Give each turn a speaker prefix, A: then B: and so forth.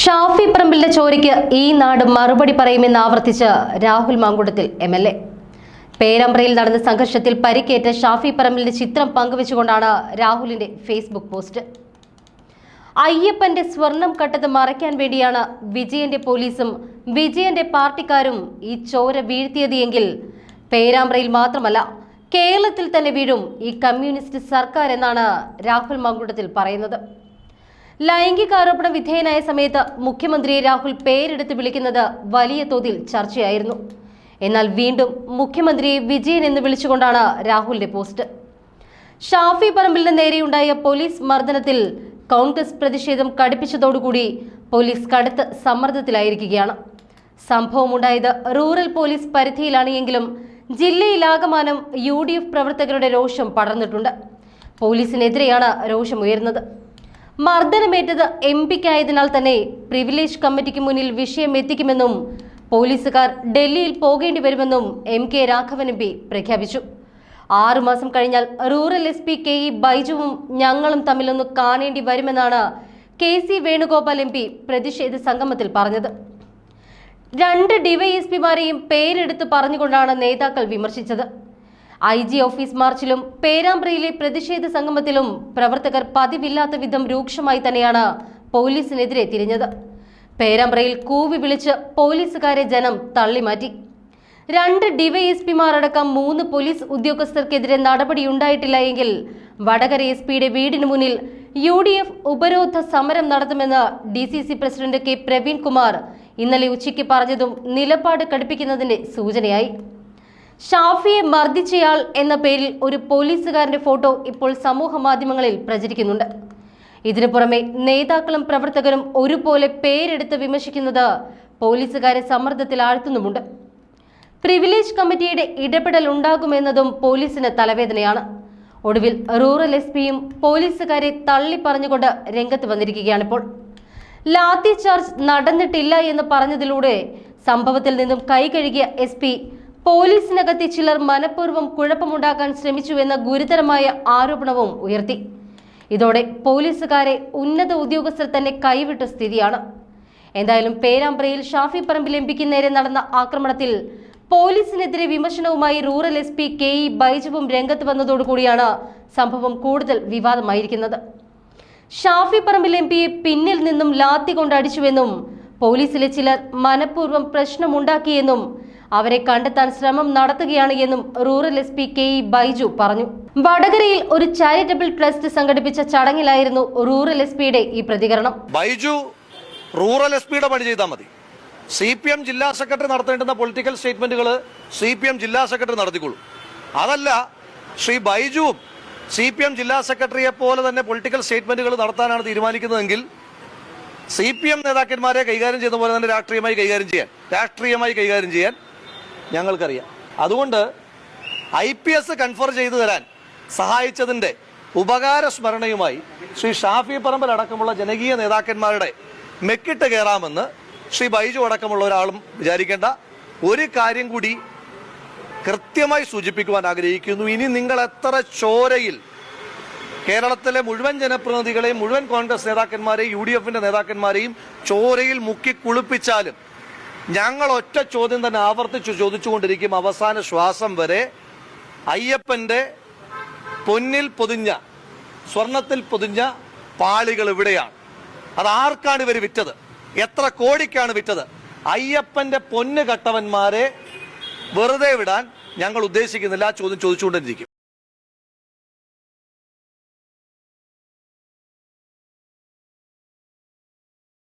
A: ഷാഫി പറമ്പിലിന്റെ ചോരയ്ക്ക് ഈ നാട് മറുപടി പറയുമെന്ന് ആവർത്തിച്ച് Rahul Mamkootathil M L A. പേരമ്പ്രയിൽ നടന്ന സംഘർഷത്തിൽ പരിക്കേറ്റ ഷാഫി പറമ്പിലിന്റെ ചിത്രം പങ്കുവെച്ചുകൊണ്ടാണ് രാഹുലിന്റെ ഫേസ്ബുക്ക് പോസ്റ്റ്. അയ്യപ്പന്റെ സ്വർണം കട്ടത് മറയ്ക്കാൻ വേണ്ടിയാണ് വിജയന്റെ പോലീസും വിജയന്റെ പാർട്ടിക്കാരും ഈ ചോര വീഴ്ത്തിയത് എങ്കിൽ പേരാമ്പ്രയിൽ മാത്രമല്ല കേരളത്തിൽ തന്നെ വീഴും ഈ കമ്മ്യൂണിസ്റ്റ് സർക്കാർ എന്നാണ് രാഹുൽ മാങ്കുടത്തിൽ പറയുന്നത്. ലൈംഗികാരോപണ വിധേയനായ സമയത്ത് മുഖ്യമന്ത്രി രാഹുൽ പേരെടുത്ത് വിളിക്കുന്നത് വലിയ തോതിൽ ചർച്ചയായിരുന്നു. എന്നാൽ വീണ്ടും മുഖ്യമന്ത്രിയെ വിജയൻ എന്ന് വിളിച്ചുകൊണ്ടാണ് രാഹുലിന്റെ പോസ്റ്റ്. ഷാഫി പറമ്പിലിന് നേരെയുണ്ടായ പോലീസ് മർദ്ദനത്തിൽ കോൺഗ്രസ് പ്രതിഷേധം കടുപ്പിച്ചതോടുകൂടി പോലീസ് കടുത്ത സമ്മർദ്ദത്തിലായിരിക്കുകയാണ്. സംഭവമുണ്ടായത് റൂറൽ പോലീസ് പരിധിയിലാണ് എങ്കിലും ജില്ലയിലാകമാനം യു ഡി എഫ് പ്രവർത്തകരുടെ രോഷം പടർന്നിട്ടുണ്ട്. പോലീസിനെതിരെയാണ് രോഷമുയർന്നത് മർദ്ദനമേറ്റത് എം പിക്കായതിനാൽ തന്നെ പ്രിവിലേജ് കമ്മിറ്റിക്ക് മുന്നിൽ വിഷയം എത്തിക്കുമെന്നും പോലീസുകാർ ഡൽഹിയിൽ പോകേണ്ടി വരുമെന്നും M K Raghavan M P പ്രഖ്യാപിച്ചു. ആറുമാസം കഴിഞ്ഞാൽ rural S P K E ബൈജുവും ഞങ്ങളും തമ്മിലൊന്ന് കാണേണ്ടി വരുമെന്നാണ് K C Venugopal M P പ്രതിഷേധ സംഗമത്തിൽ പറഞ്ഞത്. രണ്ട് ഡിവൈഎസ്പിമാരെയും പേരെടുത്ത് പറഞ്ഞുകൊണ്ടാണ് നേതാക്കൾ വിമർശിച്ചത്. ഐ ജി ഓഫീസ് മാർച്ചിലും പേരാമ്പ്രയിലെ പ്രതിഷേധ സംഗമത്തിലും പ്രവർത്തകർ പതിവില്ലാത്ത വിധം രൂക്ഷമായി തന്നെയാണ് പോലീസിനെതിരെ തിരിഞ്ഞത്. പേരാമ്പ്രയിൽ കൂവി വിളിച്ച് പോലീസുകാരെ ജനം തള്ളിമാറ്റി. രണ്ട് ഡിവൈഎസ്പിമാർ അടക്കം മൂന്ന് പോലീസ് ഉദ്യോഗസ്ഥർക്കെതിരെ നടപടിയുണ്ടായിട്ടില്ല എങ്കിൽ വടകര എസ് പിയുടെ വീടിന് മുന്നിൽ യു ഡി എഫ് ഉപരോധ സമരം നടത്തുമെന്ന് D C C president K Praveen Kumar ഇന്നലെ ഉച്ചയ്ക്ക് പറഞ്ഞതും നിലപാട് കടുപ്പിക്കുന്നതിന്റെ സൂചനയായി. ഷാഫിയെ മർദ്ദിച്ചയാൾ എന്ന പേരിൽ ഒരു പോലീസുകാരന്റെ ഫോട്ടോ ഇപ്പോൾ സമൂഹ മാധ്യമങ്ങളിൽ പ്രചരിക്കുന്നുണ്ട്. ഇതിനു പുറമെ നേതാക്കളും പ്രവർത്തകരും ഒരുപോലെ പേരെടുത്ത് വിമർശിക്കുന്നത് പോലീസുകാരെ സമ്മർദ്ദത്തിൽ ആഴ്ത്തുന്നുമുണ്ട്. പ്രിവിലേജ് കമ്മിറ്റിയുടെ ഇടപെടൽ ഉണ്ടാകുമെന്നതും പോലീസിന് തലവേദനയാണ്. ഒടുവിൽ റൂറൽ എസ് പിയും പോലീസുകാരെ തള്ളി പറഞ്ഞുകൊണ്ട് രംഗത്ത് വന്നിരിക്കുകയാണിപ്പോൾ. ലാത്തി ചാർജ് നടന്നിട്ടില്ല എന്ന് പറഞ്ഞതിലൂടെ സംഭവത്തിൽ നിന്നും കൈകഴുകിയ എസ് പി പോലീസിനകത്തെ ചിലർ മനഃപൂർവം കുഴപ്പമുണ്ടാക്കാൻ ശ്രമിച്ചുവെന്ന ഗുരുതരമായ ആരോപണവും ഉയർത്തി. ഇതോടെ പോലീസുകാരെ ഉന്നത ഉദ്യോഗസ്ഥർ തന്നെ കൈവിട്ട സ്ഥിതിയാണ്. എന്തായാലും പേരാമ്പ്രയിൽ ഷാഫി പറമ്പിൽ എം പിക്ക് നേരെ നടന്ന ആക്രമണത്തിൽ പോലീസിനെതിരെ വിമർശനവുമായി rural S P K E ബൈജുവും രംഗത്ത് വന്നതോടുകൂടിയാണ് സംഭവം കൂടുതൽ വിവാദമായിരിക്കുന്നത്. ഷാഫി പറമ്പിൽ എം പിയെ പിന്നിൽ നിന്നും ലാത്തി കൊണ്ടടിച്ചുവെന്നും പോലീസിലെ ചിലർ മനഃപൂർവം പ്രശ്നമുണ്ടാക്കിയെന്നും അവരെ കണ്ടെത്താൻ ശ്രമം നടത്തുകയാണ് എന്നും rural S P K E Baiju പറഞ്ഞു. വടകരയിൽ ഒരു ചാരിറ്റബിൾ ട്രസ്റ്റ് സംഘടിപ്പിച്ച ചടങ്ങിലായിരുന്നു റൂറൽ എസ് പിയുടെ ഈ പ്രതികരണം.
B: ബൈജു റൂറൽ എസ് പിയുടെ പണി ചെയ്താൽ മതി. സി പി എം ജില്ലാ സെക്രട്ടറി നടത്തേണ്ടുന്ന പൊളിറ്റിക്കൽ സ്റ്റേറ്റ്മെന്റുകൾ സി പി എം ജില്ലാ സെക്രട്ടറി നടത്തിക്കൊള്ളും അതല്ല ശ്രീ ബൈജുവും സി പി എം ജില്ലാ സെക്രട്ടറിയെ പോലെ തന്നെ പൊളിറ്റിക്കൽ സ്റ്റേറ്റ്മെന്റുകൾ നടത്താനാണ് തീരുമാനിക്കുന്നതെങ്കിൽ സി പി എം നേതാക്കന്മാരെ കൈകാര്യം ചെയ്യുന്ന പോലെ തന്നെ രാഷ്ട്രീയമായി കൈകാര്യം ചെയ്യാൻ രാഷ്ട്രീയമായി കൈകാര്യം ചെയ്യാൻ ഞങ്ങൾക്കറിയാം. അതുകൊണ്ട് ഐ പി എസ് കൺഫർ ചെയ്തു തരാൻ സഹായിച്ചതിന്റെ ഉപകാര സ്മരണയുമായി ശ്രീ ഷാഫി പറമ്പൽ അടക്കമുള്ള ജനകീയ നേതാക്കന്മാരുടെ മെക്കിട്ട് കയറാമെന്ന് ശ്രീ ബൈജു അടക്കമുള്ള ഒരാളും വിചാരിക്കേണ്ട ഒരു കാര്യം കൂടി കൃത്യമായി സൂചിപ്പിക്കുവാൻ ആഗ്രഹിക്കുന്നു. ഇനി നിങ്ങൾ എത്ര ചോരയിൽ കേരളത്തിലെ മുഴുവൻ ജനപ്രതിനിധികളെയും മുഴുവൻ കോൺഗ്രസ് നേതാക്കന്മാരെയും യു ഡി എഫിന്റെ നേതാക്കന്മാരെയും ചോരയിൽ മുക്കി കുളിപ്പിച്ചാലും ഞങ്ങൾ ഒറ്റ ചോദ്യം തന്നെ ആവർത്തിച്ചു ചോദിച്ചുകൊണ്ടിരിക്കും അവസാന ശ്വാസം വരെ. അയ്യപ്പന്റെ പൊന്നിൽ പൊതിഞ്ഞ സ്വർണത്തിൽ പൊതിഞ്ഞ പാളികൾ ഇവിടെയാണ്. അത് ആർക്കാണ് ഇവർ വിറ്റത്? എത്ര കോടിക്കാണ് വിറ്റത്? അയ്യപ്പന്റെ പൊന്ന് കട്ടവന്മാരെ വെറുതെ വിടാൻ ഞങ്ങൾ ഉദ്ദേശിക്കുന്നില്ല ചോദ്യം ചോദിച്ചുകൊണ്ടിരിക്കും.